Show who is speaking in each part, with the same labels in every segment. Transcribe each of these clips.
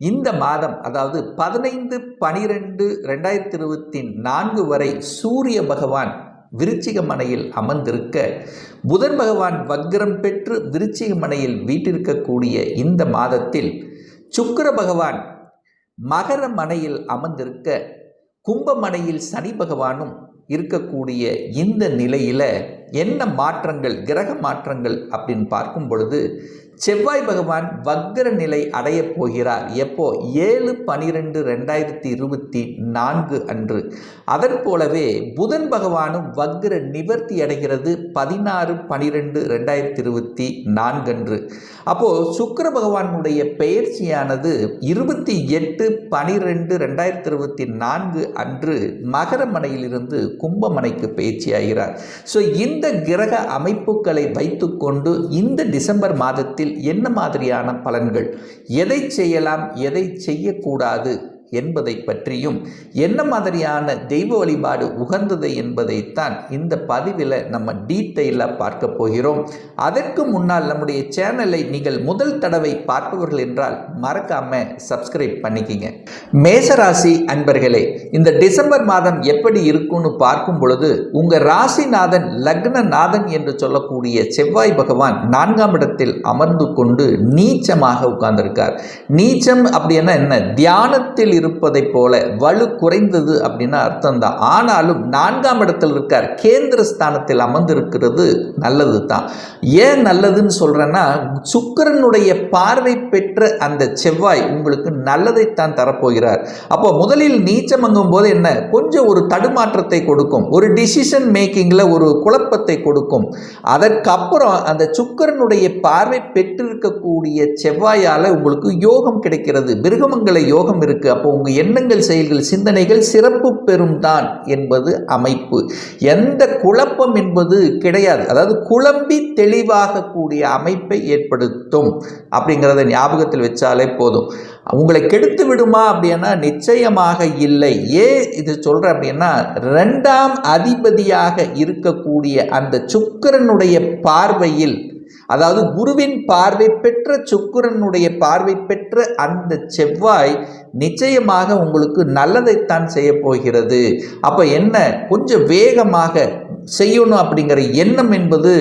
Speaker 1: இந்த மாதம் அதாவது பதினைந்து பனிரெண்டு ரெண்டாயிரத்தி இருபத்தி நான்கு வரை சூரிய பகவான் விருச்சிக மனையில் அமர்ந்திருக்க புதன் பகவான் வக்ரம் பெற்று விருச்சிக மனையில் வீட்டிருக்கக்கூடிய இந்த மாதத்தில் சுக்கர பகவான் மகர மனையில் அமர்ந்திருக்க கும்பமனையில் சனி பகவானும் இருக்கக்கூடிய இந்த நிலையில் என்ன மாற்றங்கள் கிரக மாற்றங்கள் அப்படின்னு பார்க்கும் பொழுது செவ்வாய் பகவான் வக்ர நிலை அடையப் போகிறார். எப்போ? ஏழு பனிரெண்டு ரெண்டாயிரத்தி இருபத்தி நான்கு அன்று. அதன் போலவே புதன் பகவானும் வக்ர நிவர்த்தி அடைகிறது பதினாறு பனிரெண்டு ரெண்டாயிரத்தி இருபத்தி நான்கு அன்று. அப்போது சுக்கர பகவானுடைய பெயர்ச்சியானது இருபத்தி எட்டு பனிரெண்டு ரெண்டாயிரத்தி இருபத்தி நான்கு அன்று மகரமனையிலிருந்து கும்பமனைக்கு பயிற்சியாகிறார் ஸோ இந்த கிரக அமைப்புகளை வைத்துக்கொண்டு இந்த டிசம்பர் மாதத்தில் என்ன மாதிரியான பலன்கள்? எதை செய்யலாம் எதை செய்யக்கூடாது? என்பதை பற்றியும் என்ன மாதிரியான தெய்வ வழிபாடு உகந்தது என்பதைத்தான் இந்த பதிவில் நம்ம டீட்டெயிலாக பார்க்க போகிறோம். அதற்கு முன்னால் நம்முடைய சேனலை நீங்கள் முதல் தடவை பார்ப்பவர்கள் என்றால் மறக்காம சப்ஸ்கிரைப் பண்ணிக்கிங்க. மேசராசி அன்பர்களே இந்த டிசம்பர் மாதம் எப்படி இருக்கும்னு பார்க்கும் பொழுது உங்கள் ராசிநாதன் லக்னநாதன் என்று சொல்லக்கூடிய செவ்வாய் பகவான் நான்காம் இடத்தில் அமர்ந்து கொண்டு நீச்சமாக உட்கார்ந்திருக்கார். நீச்சம் அப்படின்னா என்ன? தியானத்தில் இருப்பதைப் போல வலு குறைந்தது அப்படின்னு அர்த்தம் தான் ஆனாலும் நான்காம் இடத்தில் இருக்கார். கேந்திர ஸ்தானத்தில் அமர்ந்திருக்கிறது நல்லது தான் ஏன் நல்லதுன்னு சொல்கிறேன்னா சுக்கரனுடைய பார்வை பெற்ற அந்த செவ்வாய் உங்களுக்கு நல்லதைத்தான் தரப்போகிறார். அப்போ முதலில் நீச்சமங்கும் போது என்ன? கொஞ்சம் ஒரு தடுமாற்றத்தை கொடுக்கும். ஒரு டிசிஷன் மேக்கிங்கில் ஒரு குழப்பத்தை கொடுக்கும். அதற்கப்புறம் அந்த சுக்கரனுடைய பார்வை பெற்றிருக்கக்கூடிய செவ்வாயால் உங்களுக்கு யோகம் கிடைக்கிறது. மிருகமங்கல யோகம் இருக்குது அப்போ உங்கள் எண்ணங்கள் செயல்கள் சிந்தனைகள் சிறப்பு பெறும் தான் என்பது அமைப்பு. எந்த குழப்பம் என்பது கிடையாது. அதாவது குழம்பி தெளிவாகக்கூடிய அமைப்பை ஏற்படுத்தும் அப்படிங்கிறத ஞாபகத்தில் வச்சாலே போதும். உங்களை கெடுத்து விடுமா அப்படின்னா நிச்சயமாக இல்லை. ஏன் இது சொல்கிறேன் அப்படின்னா ரெண்டாம் அதிபதியாக இருக்கக்கூடிய அந்த சுக்கரனுடைய பார்வையில் அதாவது குருவின் பார்வை பெற்ற சுக்கரனுடைய பார்வை பெற்ற அந்த செவ்வாய் நிச்சயமாக உங்களுக்கு நல்லதைத்தான் செய்ய போகிறது. அப்போ என்ன? கொஞ்சம் வேகமாக செய்யணும் அப்படிங்கிற எண்ணம் என்பது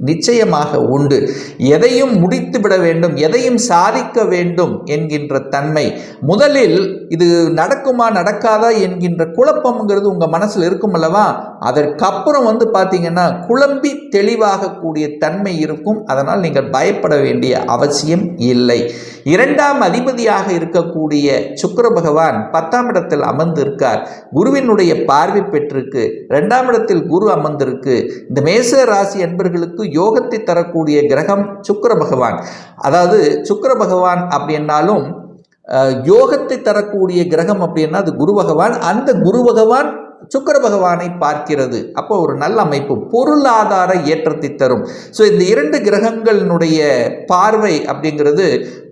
Speaker 1: நிச்சயமாக உண்டு. எதையும் முடித்து விட வேண்டும் எதையும் சாதிக்க வேண்டும் என்கின்ற தன்மை. முதலில் இது நடக்குமா நடக்காதா என்கின்ற குழப்பம்ங்கிறது உங்கள் மனசில் இருக்கும் அல்லவா? அதற்கப்புறம் வந்து பார்த்தீங்கன்னா குழம்பி தெளிவாகக்கூடிய தன்மை இருக்கும். அதனால் நீங்கள் பயப்பட வேண்டிய அவசியம் இல்லை. இரண்டாம் அதிபதியாக இருக்கக்கூடிய சுக்கர பகவான் பத்தாம் இடத்தில் அமர்ந்து இருக்கார் குருவினுடைய பார்வை பெற்றிருக்கு. ரெண்டாம் இடத்தில் குரு அமர்ந்திருக்கு. இந்த மேச ராசி அன்பர்களுக்கு யோகத்தை தரக்கூடிய கிரகம் சுக்கர பகவான். அதாவது சுக்கர பகவான் அப்படின்னாலும் யோகத்தை தரக்கூடிய கிரகம் அப்படின்னா அது குரு பகவான். அந்த குரு பகவான் சுக்கர பகவானை பார்க்கிறது. அப்போ ஒரு நல்ல அமைப்பு. பொருளாதார ஏற்றத்தை தரும். ஸோ இந்த இரண்டு கிரகங்களினுடைய பார்வை அப்படிங்கிறது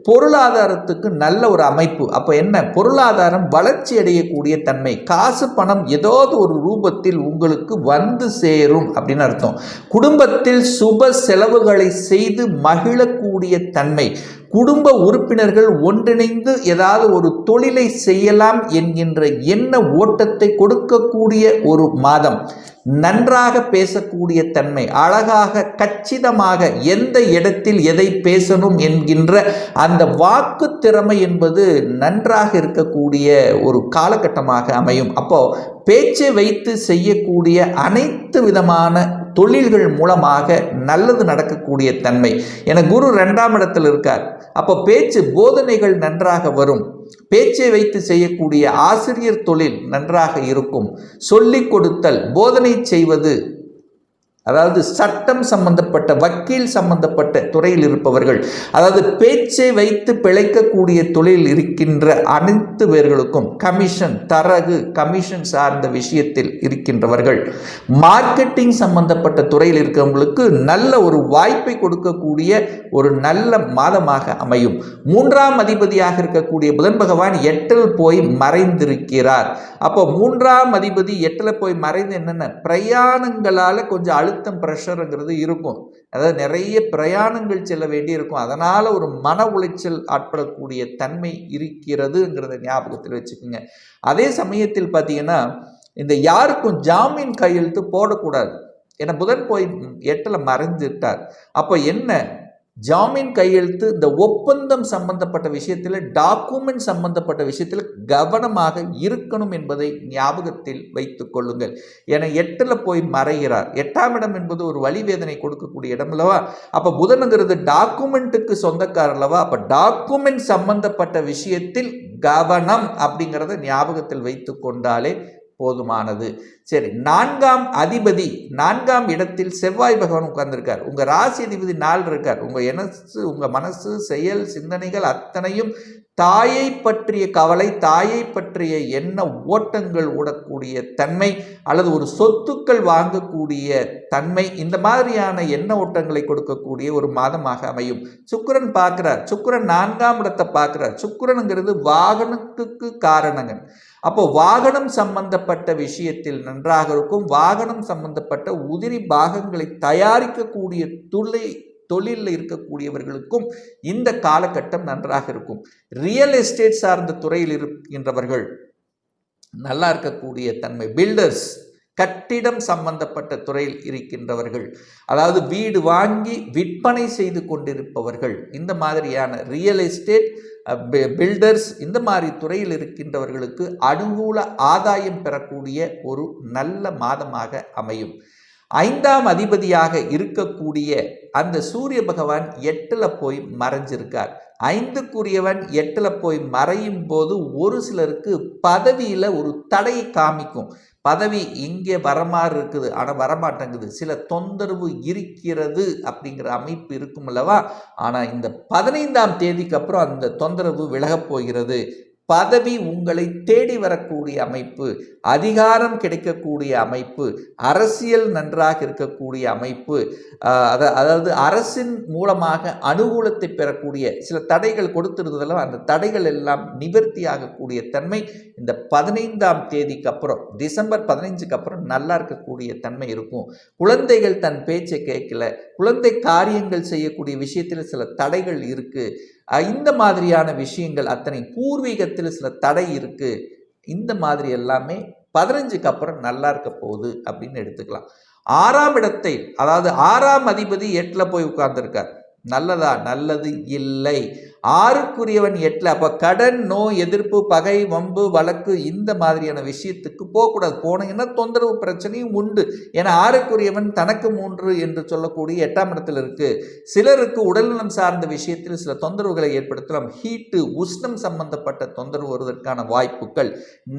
Speaker 1: பொருளாதாரத்துக்கு நல்ல ஒரு அமைப்பு. அப்போ என்ன? பொருளாதாரம் வளர்ச்சி அடையக்கூடிய தன்மை. காசு பணம் ஏதாவது ஒரு ரூபத்தில் உங்களுக்கு வந்து சேரும் அப்படின்னு அர்த்தம். குடும்பத்தில் சுப செலவுகளை செய்து மகிழக்கூடிய தன்மை. குடும்ப உறுப்பினர்கள் ஒன்றிணைந்து ஏதாவது ஒரு தொழிலை செய்யலாம் என்கின்ற எண்ண ஓட்டத்தை கொடுக்கக்கூடிய ஒரு மாதம். நன்றாக பேசக்கூடிய தன்மை அழகாக கச்சிதமாக எந்த இடத்தில் எதை பேசணும் என்கின்ற அந்த வாக்கு திறமை என்பது நன்றாக இருக்கக்கூடிய ஒரு காலகட்டமாக அமையும். அப்போ பேச்சை வைத்து செய்யக்கூடிய அனைத்து விதமான தொழில்கள் மூலமாக நல்லது நடக்கக்கூடிய தன்மை. என குரு ரெண்டாம் இடத்தில் இருக்கார். அப்போ பேச்சு போதனைகள் நன்றாக வரும். பேச்சை வைத்து செய்யக்கூடிய ஆசிரியர் தொழில் நன்றாக இருக்கும். சொல்லிக் கொடுத்தல் போதனை செய்வது அதாவது சட்டம் சம்பந்தப்பட்ட வக்கீல் சம்பந்தப்பட்ட துறையில் இருப்பவர்கள் அதாவது பேச்சை வைத்து பிழைக்கக்கூடிய தொழில் இருக்கின்ற அனைத்து பேர்களுக்கும் கமிஷன் தரகு கமிஷன் சார்ந்த விஷயத்தில் இருக்கின்றவர்கள். மார்க்கெட்டிங் சம்பந்தப்பட்ட துறையில் இருக்கிறவங்களுக்கு நல்ல ஒரு வாய்ப்பை கொடுக்கக்கூடிய ஒரு நல்ல மாதமாக அமையும். மூன்றாம் அதிபதியாக இருக்கக்கூடிய புதன் பகவான் எட்டில் போய் மறைந்திருக்கிறார். அப்போ மூன்றாம் அதிபதி எட்டில் போய் மறைந்து என்னென்ன? பிரயாணங்களால் கொஞ்சம் அழு அழுத்தம் ப்ரெஷருங்கிறது இருக்கும். அதாவது நிறைய பிரயாணங்கள் செல்ல வேண்டி இருக்கும் அதனால் ஒரு மன உளைச்சல் ஆட்படக்கூடிய தன்மை இருக்கிறதுங்கிறத ஞாபகத்தில் வச்சுக்கோங்க. அதே சமயத்தில் பார்த்தீங்கன்னா இந்த யாருக்கும் ஜாமீன் கையெழுத்து போடக்கூடாது. ஏன்னா புதன் போய் எட்டில் மறைஞ்சிட்டார். அப்போ என்ன? ஜாமீன் கையெழுத்து இந்த ஒப்பந்தம் சம்பந்தப்பட்ட விஷயத்தில் டாக்குமெண்ட் சம்பந்தப்பட்ட விஷயத்தில் கவனமாக இருக்கணும் என்பதை ஞாபகத்தில் வைத்து கொள்ளுங்கள். என எட்டில் போய் மறைகிறார். எட்டாம் இடம் என்பது ஒரு வழிவேதனை கொடுக்கக்கூடிய இடம் அல்லவா? அப்போ புதனுங்கிறது டாக்குமெண்ட்டுக்கு சொந்தக்காரர் அல்லவா? அப்போ டாக்குமெண்ட் சம்பந்தப்பட்ட விஷயத்தில் கவனம் அப்படிங்கிறத ஞாபகத்தில் வைத்து கொண்டாலே போதுமானது. சரி நான்காம் அதிபதி நான்காம் இடத்தில் செவ்வாய் பகவான் உட்கார்ந்துருக்கார். உங்கள் ராசி அதிபதி நாள் இருக்கார். உங்கள் எனசு உங்கள் மனசு செயல் சிந்தனைகள் அத்தனையும் தாயை பற்றிய கவலை தாயை பற்றிய எண்ண ஓட்டங்கள் ஓடக்கூடிய தன்மை அல்லது ஒரு சொத்துக்கள் வாங்கக்கூடிய தன்மை இந்த மாதிரியான எண்ண ஓட்டங்களை கொடுக்கக்கூடிய ஒரு மாதமாக அமையும். சுக்கிரன் பார்க்குறார். சுக்கிரன் நான்காம் இடத்தை பார்க்குறார். சுக்கிரனுங்கிறது வாகனத்துக்கு காரணங்கள். அப்போ வாகனம் சம்பந்தப்பட்ட விஷயத்தில் நன்றாக இருக்கும். வாகனம் சம்பந்தப்பட்ட உதிரி பாகங்களை தயாரிக்கக்கூடிய துளை தொழிலில் இருக்கக்கூடியவர்களுக்கும் இந்த காலகட்டம் நன்றாக இருக்கும். ரியல் எஸ்டேட் சார்ந்த துறையில் இருக்கின்றவர்கள் நல்லா இருக்கக்கூடிய தன்மை. பில்டர்ஸ் கட்டிடம் சம்பந்தப்பட்ட துறையில் இருக்கின்றவர்கள் அதாவது வீடு வாங்கி விற்பனை செய்து கொண்டிருப்பவர்கள் இந்த மாதிரியான ரியல் எஸ்டேட் பில்டர்ஸ் இந்த மாதிரி துறையில் இருக்கின்றவர்களுக்கு அனுகூல ஆதாயம் பெறக்கூடிய ஒரு நல்ல மாதமாக அமையும். ஐந்தாம் அதிபதியாக இருக்கக்கூடிய அந்த சூரிய பகவான் எட்டில் போய் மறைஞ்சிருக்கார். ஐந்துக்குரியவன் எட்டில் போய் மறையும் போது ஒரு சிலருக்கு பதவியில் ஒரு தடையை காமிக்கும். பதவி இங்கே வரமாறு இருக்குது. ஆனால் வரமாட்டேங்குது. சில தொந்தரவு இருக்கிறது அப்படிங்கிற அமைப்பு இருக்கும் அல்லவா? ஆனால் இந்த பதினைந்தாம் தேதிக்கு அப்புறம் அந்த தொந்தரவு விலகப் போகிறது. பதவி உங்களை தேடி வரக்கூடிய அமைப்பு அதிகாரம் கிடைக்கக்கூடிய அமைப்பு அரசியல் நன்றாக இருக்கக்கூடிய அமைப்பு அதாவது அரசின் மூலமாக அனுகூலத்தை பெறக்கூடிய சில தடைகள் கொடுத்திருந்ததெல்லாம் அந்த தடைகள் எல்லாம் நிவர்த்தி ஆகக்கூடிய தன்மை இந்த பதினைந்தாம் தேதிக்கு அப்புறம் டிசம்பர் பதினைஞ்சுக்கு அப்புறம் நல்லா இருக்கக்கூடிய தன்மை இருக்கும். குழந்தைகள் தன் பேச்சை கேட்கல. குழந்தை காரியங்கள் செய்யக்கூடிய விஷயத்தில் சில தடைகள் இருக்குது இந்த மாதிரியான விஷயங்கள் அத்தனை பூர்வீகத்தில் சில தடை இருக்குது இந்த மாதிரி எல்லாமே பதினஞ்சுக்கு அப்புறம் நல்லா இருக்க போகுது அப்படின்னு எடுத்துக்கலாம். ஆறாம் இடத்தை அதாவது ஆறாம் அதிபதி எட்டில் போய் உட்கார்ந்துருக்கார். நல்லதா? நல்லது இல்லை. ஆறுக்குரியவன் எட்டில். அப்போ கடன் நோய் எதிர்ப்பு பகை வம்பு வழக்கு இந்த மாதிரியான விஷயத்துக்கு போகக்கூடாது. போனீங்கன்னா தொந்தரவு பிரச்சனையும் உண்டு. ஏன்னா ஆறுக்குரியவன் தனக்கு மூன்று என்று சொல்லக்கூடிய எட்டாம் இடத்தில் இருக்குது சிலருக்கு உடல்நலம் சார்ந்த விஷயத்தில் சில தொந்தரவுகளை ஏற்படுத்தலாம். ஹீட்டு உஷ்ணம் சம்பந்தப்பட்ட தொந்தரவு வருவதற்கான வாய்ப்புகள்.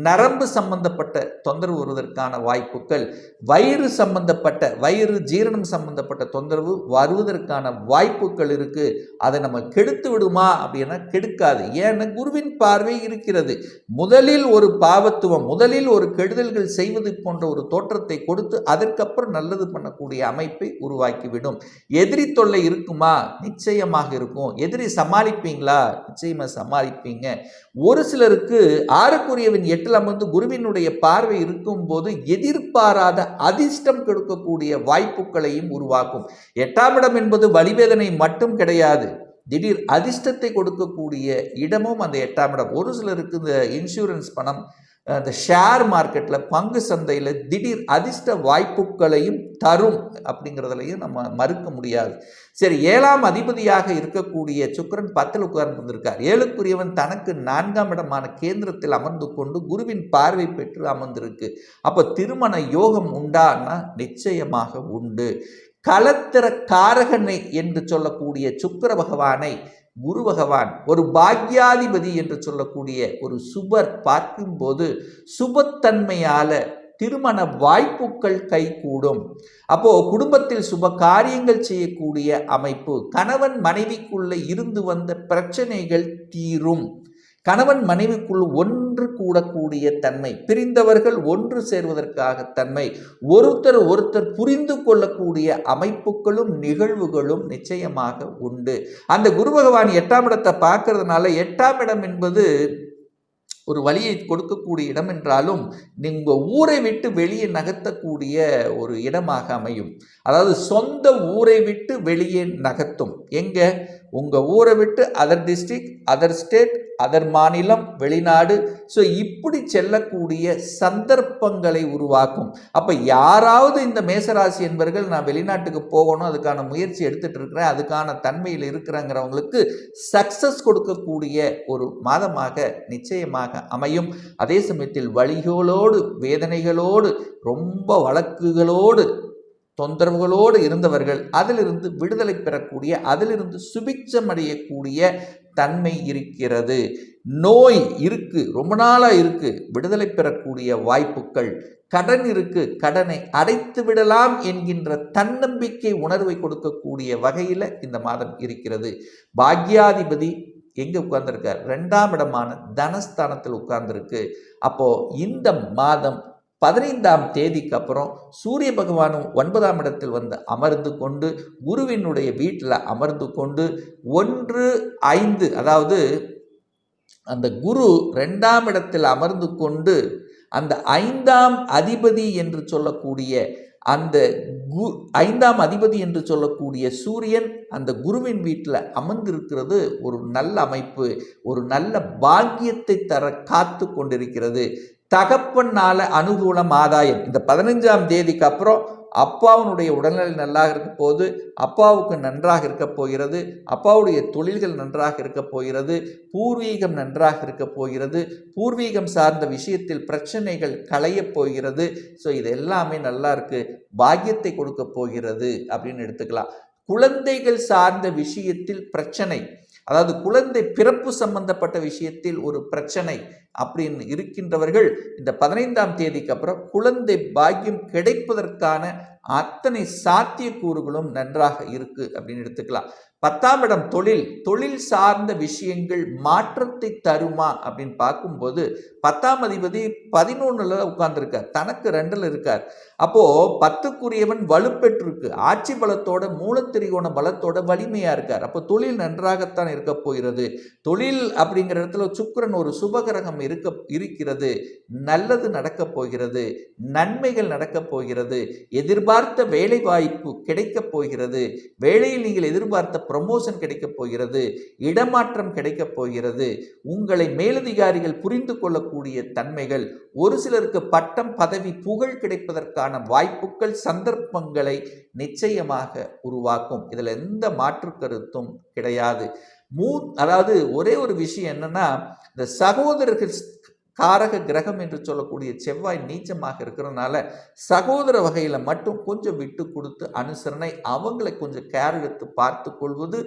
Speaker 1: நரம்பு சம்பந்தப்பட்ட தொந்தரவு வருவதற்கான வாய்ப்புகள். வயிறு சம்பந்தப்பட்ட வயிறு ஜீரணம் சம்பந்தப்பட்ட தொந்தரவு வருவதற்கான வாய்ப்புகள் இருக்குது அதை நம்ம கெடுத்து விடுமா? அப்படின்னா கெடுக்காது. ஏன்னா குருவின் பார்வை இருக்கிறது. முதலில் ஒரு பாவத்துவம் முதலில் ஒரு கெடுதல்கள் செய்வது போன்ற ஒரு தோற்றத்தை கொடுத்து அதற்கப்புறம் நல்லது பண்ணக்கூடிய அமைப்பை உருவாக்கிவிடும். எதிரி தொல்லை இருக்குமா? நிச்சயமாக இருக்கும். எதிரி சமாளிப்பீங்களா? நிச்சயமாக சமாளிப்பீங்க. ஒரு சிலருக்கு ஆறுக்குரியவன் எட்டில் அமர்ந்து குருவினுடைய பார்வை இருக்கும்போது எதிர்பாராத அதிர்ஷ்டம் கொடுக்கக்கூடிய வாய்ப்புகளையும் உருவாக்கும். எட்டாம் இடம் என்பது வலிவேதனை மட்டும் கிடையாது. திடீர் அதிர்ஷ்டத்தை கொடுக்கக்கூடிய இடமும் அந்த எட்டாம் இடம். ஒரு சிலருக்கு இந்த இன்சூரன்ஸ் பணம் அந்த ஷேர் மார்க்கெட்டில் பங்கு சந்தையில் திடீர் அதிர்ஷ்ட வாய்ப்புகளையும் தரும் அப்படிங்கிறதுலையும் நம்ம மறுக்க முடியாது. சரி ஏழாம் அதிபதியாக இருக்கக்கூடிய சுக்கரன் பத்தில் உட்கார்ந்திருக்கார் ஏழுக்குரியவன் தனக்கு நான்காம் இடமான கேந்திரத்தில் அமர்ந்து கொண்டு குருவின் பார்வை பெற்று அமர்ந்திருக்கு. அப்போ திருமண யோகம் உண்டான்னா நிச்சயமாக உண்டு. கலத்திர காரகனை என்று சொல்லக்கூடிய சுக்கர பகவானை குரு பகவான் ஒரு பாக்யாதிபதி என்று சொல்லக்கூடிய ஒரு சுபர் பார்க்கும்போது சுபத்தன்மையால திருமண வாய்ப்புகள் கைகூடும். அப்போ குடும்பத்தில் சுப காரியங்கள் செய்யக்கூடிய அமைப்பு கணவன் மனைவிக்குள்ள இருந்து வந்த பிரச்சனைகள் தீரும். கணவன் மனைவிக்குள் ஒன்று கூடக்கூடிய தன்மை பிரிந்தவர்கள் ஒன்று சேர்வதற்காக தன்மை ஒருத்தர் ஒருத்தர் புரிந்து கொள்ளக்கூடிய அமைப்புகளும் நிகழ்வுகளும் நிச்சயமாக உண்டு. அந்த குரு பகவான் எட்டாம் இடத்தை பார்க்கறதுனால எட்டாம் இடம் என்பது ஒரு வழியை கொடுக்கக்கூடிய இடம் என்றாலும் நீங்கள் ஊரை விட்டு வெளியே நகர்த்தக்கூடிய ஒரு இடமாக அமையும். அதாவது சொந்த ஊரை விட்டு வெளியே நகர்த்தும். எங்கே? உங்கள் ஊரை விட்டு other district other state other மாநிலம் வெளிநாடு. ஸோ இப்படி செல்லக்கூடிய சந்தர்ப்பங்களை உருவாக்கும். அப்போ யாராவது இந்த மேசராசி என்பவர்கள் நான் வெளிநாட்டுக்கு போகணும் அதுக்கான முயற்சி எடுத்துகிட்டு இருக்கிறேன் அதுக்கான தன்மையில் இருக்கிறேங்கிறவங்களுக்கு சக்சஸ் கொடுக்கக்கூடிய ஒரு மாதமாக நிச்சயமாக அமையும். அதே சமயத்தில் வழிகளோடு வேதனைகளோடு ரொம்ப வழக்குகளோடு தொந்தரவுகளோடு இருந்தவர்கள் அதிலிருந்து விடுதலை பெறக்கூடிய அதிலிருந்து சுபிச்சம் அடையக்கூடிய தன்மை இருக்கிறது. நோய் இருக்கு ரொம்ப நாளாக இருக்கு விடுதலை பெறக்கூடிய வாய்ப்புகள். கடன் இருக்கு கடனை அடைத்து விடலாம் என்கின்ற தன்னம்பிக்கை உணர்வை கொடுக்கக்கூடிய வகையில் இந்த மாதம் இருக்கிறது. பாக்யாதிபதி எங்கே உட்கார்ந்துருக்கார்? ரெண்டாம் இடமான தனஸ்தானத்தில் உட்கார்ந்துருக்கு. அப்போ இந்த மாதம் பதினைந்தாம் தேதிக்கு அப்புறம் சூரிய பகவானும் ஒன்பதாம் இடத்தில் வந்து அமர்ந்து கொண்டு குருவினுடைய வீட்டில் அமர்ந்து கொண்டு ஒன்று ஐந்து அதாவது அந்த குரு ரெண்டாம் இடத்தில் அமர்ந்து கொண்டு அந்த ஐந்தாம் அதிபதி என்று சொல்லக்கூடிய அந்த கு ஐந்தாம் அதிபதி என்று சொல்லக்கூடிய சூரியன் அந்த குருவின் வீட்டில் அமர்ந்திருக்கிறது. ஒரு நல்ல அமைப்பு ஒரு நல்ல பாக்கியத்தை தர காத்து கொண்டிருக்கிறது. தகப்பனால அனுகூலம் ஆதாயம். இந்த பதினஞ்சாம் தேதிக்கு அப்புறம் அப்பாவுடைய உடல்நிலை நல்லாக இருக்க போது அப்பாவுக்கு நன்றாக இருக்க போகிறது அப்பாவுடைய தொழில்கள் நன்றாக இருக்க போகிறது பூர்வீகம் நன்றாக இருக்க போகிறது பூர்வீகம் சார்ந்த விஷயத்தில் பிரச்சனைகள் களையப் போகிறது. ஸோ இது எல்லாமே நல்லா இருக்கு. பாக்கியத்தை கொடுக்க போகிறது அப்படின்னு எடுத்துக்கலாம். குழந்தைகள் சார்ந்த விஷயத்தில் பிரச்சனை அதாவது குழந்தை பிறப்பு சம்பந்தப்பட்ட விஷயத்தில் ஒரு பிரச்சனை அப்படின்னு இருக்கின்றவர்கள் இந்த பதினைந்தாம் தேதிக்கு அப்புறம் குழந்தை பாக்கியம் கிடைப்பதற்கான அத்தனை சாத்தியக்கூறுகளும் நன்றாக இருக்கு அப்படின்னு எடுத்துக்கலாம். பத்தாம் இடம் தொழில். தொழில் சார்ந்த விஷயங்கள் மாற்றத்தை தருமா அப்படின்னு பார்க்கும்போது பத்தாம் அதிபதி பதினொன்னுல உட்கார்ந்துருக்கார். தனக்கு ரெண்டில் இருக்கார். அப்போது பத்துக்குரியவன் வலுப்பெற்றிருக்கு. ஆட்சி பலத்தோட மூலத்திரிகோண பலத்தோட வலிமையாக இருக்கார். அப்போ தொழில் நன்றாகத்தான் இருக்க போகிறது. தொழில் அப்படிங்கிற இடத்துல சுக்கரன் ஒரு சுபகிரகம் இருக்க இருக்கிறது. நல்லது நடக்கப் போகிறது. நன்மைகள் நடக்கப் போகிறது. எதிர்பார்த்த வேலை வாய்ப்பு கிடைக்கப் போகிறது. வேலையில் நீங்கள் எதிர்பார்த்த ப்ரமோஷன் கிடைக்கப் போகிறது இடமாற்றம் கிடைக்கப் போகிறது உங்களை மேலதிகாரிகள் புரிந்து கொள்ளக்கூடிய தன்மைகள் ஒரு சிலருக்கு பட்டம் பதவி புகழ் கிடைப்பதற்கான வாய்ப்புகள் சந்தர்ப்பங்களை நிச்சயமாக உருவாக்கும். இதில் எந்த மாற்று கருத்தும் கிடையாது. மூ அதாவது ஒரே ஒரு விஷயம் என்னன்னா இந்த சகோதரர்கள் காரக கிரகம் என்று சொல்லக்கூடிய செவ்வாய் நீச்சமாக இருக்கிறதுனால சகோதர வகையில் மட்டும் கொஞ்சம் விட்டு கொடுத்து அனுசரணை அவங்களை கொஞ்சம் கேர் எடுத்து பார்த்து கொள்வது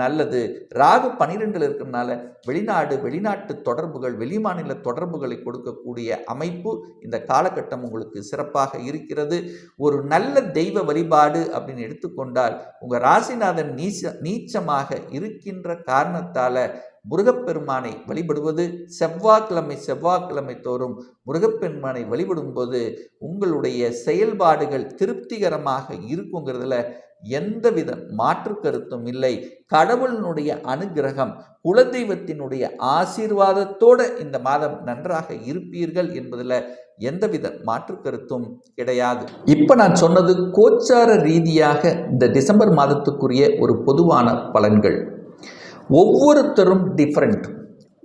Speaker 1: நல்லது. ராகு பனிரெண்டில் இருக்கிறதுனால வெளிநாடு வெளிநாட்டு தொடர்புகள் வெளிமாநில தொடர்புகளை கொடுக்கக்கூடிய அமைப்பு இந்த காலகட்டம் உங்களுக்கு சிறப்பாக இருக்கிறது. ஒரு நல்ல தெய்வ வழிபாடு அப்படின்னு எடுத்துக்கொண்டால் உங்கள் ராசிநாதன் நீச்ச நீச்சமாக இருக்கின்ற காரணத்தால் முருகப்பெருமானை வழிபடுவது செவ்வாய்க்கிழமை செவ்வாய்க்கிழமை தோறும் முருகப்பெருமானை வழிபடும்போது உங்களுடைய செயல்பாடுகள் திருப்திகரமாக இருக்குங்கிறதுல எந்தவித மாற்று கருத்தும் இல்லை. கடவுளினுடைய அனுகிரகம் குலதெய்வத்தினுடைய ஆசீர்வாதத்தோடு இந்த மாதம் நன்றாக இருப்பீர்கள் என்பதில் எந்தவித மாற்று கருத்தும் கிடையாது. இப்போ நான் சொன்னது கோச்சார ரீதியாக இந்த டிசம்பர் மாதத்துக்குரிய ஒரு பொதுவான பலன்கள். ஒவ்வொருத்தரும் டிஃப்ரெண்ட்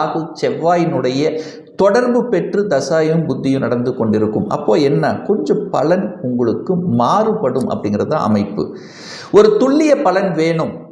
Speaker 1: ராகு செவ்வாயினுடைய தொடர்பு பெற்று தசாயும் புத்தியும் நடந்து கொண்டிருக்கும். அப்போ என்ன? கொஞ்சம் பலன் உங்களுக்கு மாறுபடும் அப்படிங்கிறது தான் அமைப்பு. ஒரு துல்லிய பலன் வேணும்.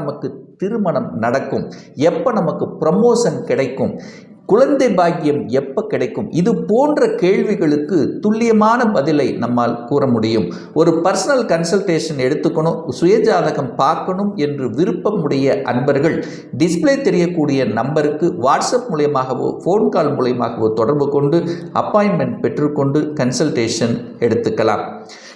Speaker 1: நமக்கு திருமணம் நடக்கும்? எப்போ நமக்கு ப்ரமோஷன் கிடைக்கும்? குழந்தை பாக்கியம் எப்போ கிடைக்கும்? இது போன்ற கேள்விகளுக்கு துல்லியமான பதிலை நம்மால் கூற முடியும். ஒரு பர்சனல் கன்சல்டேஷன் எடுத்துக்கணும் சுயஜாதகம் பார்க்கணும் என்று விருப்பமுடைய அன்பர்கள் டிஸ்பிளே தெரியக்கூடிய நம்பருக்கு வாட்ஸ்அப் மூலியமாகவோ ஃபோன் கால் மூலியமாகவோ தொடர்பு கொண்டு அப்பாயின்மெண்ட் பெற்றுக்கொண்டு கன்சல்டேஷன் எடுத்துக்கலாம்.